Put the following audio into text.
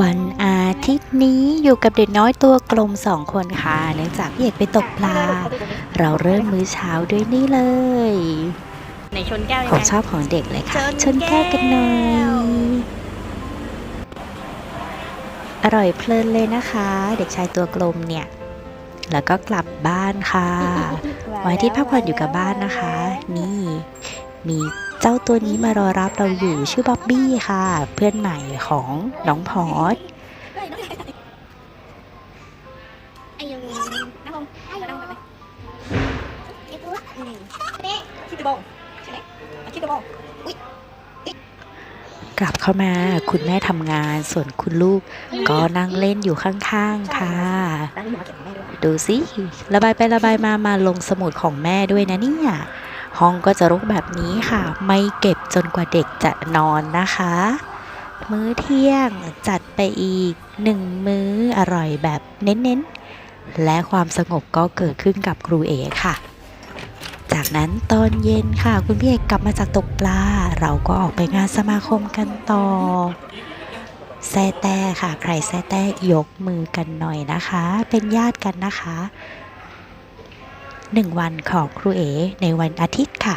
วันอาทิตย์นี้อยู่กับเด็กน้อยตัวกลมสองคนค่ะเนื่องจากพี่เอกไปตกปลา เราเริ่มมื้อเช้าด้วยนี่เลยในชนแก้วยังของไงชอบของเด็กเลยค่ะชชนนแก้แก้ววกันหน่อยอร่อยเพลินเลยนะคะ เด็กชายตัวกลมเนี่ย แล้วก็กลับบ้านค่ะวันอาที่พักผ่อนอยู่กับบ้านนะคะ นี่ มีเจ้าตัวนี้มารอรับเราอยู่ชื่อบ๊อบบี้ค่ะ เพื่อนใหม่ของน้องพอดไอ้ยังน้ำผมไอ้ยังน้ำผมไปไอ้ตัวอืมเด็กคิดตะบงใช่ไหมอะคิดตะบงกลับเข้ามาคุณแม่ทำงานส่วนคุณลูกก็นั่งเล่นอยู่ข้างๆค่ะ ดูสิ ระบายไประบายมามาลงสมุดของแม่ด้วยนะเนี่ย ห้องก็จะรกแบบนี้ค่ะ ไม่เก็บจนกว่าเด็กจะนอนนะคะ มื้อเที่ยงจัดไปอีกหนึ่งมื้ออร่อยแบบเน้นๆ และความสงบก็เกิดขึ้นกับครูเอค่ะ จากนั้นตอนเย็นค่ะ คุณพี่เอกกลับมาจากตกปลา เราก็ออกไปงานสมาคมกันต่อแซ่แต่ค่ะ ใครแซ่แต่ยกมือกันหน่อยนะคะ เป็นญาติกันนะคะ หนึ่งวันของครูเอในวันอาทิตย์ค่ะ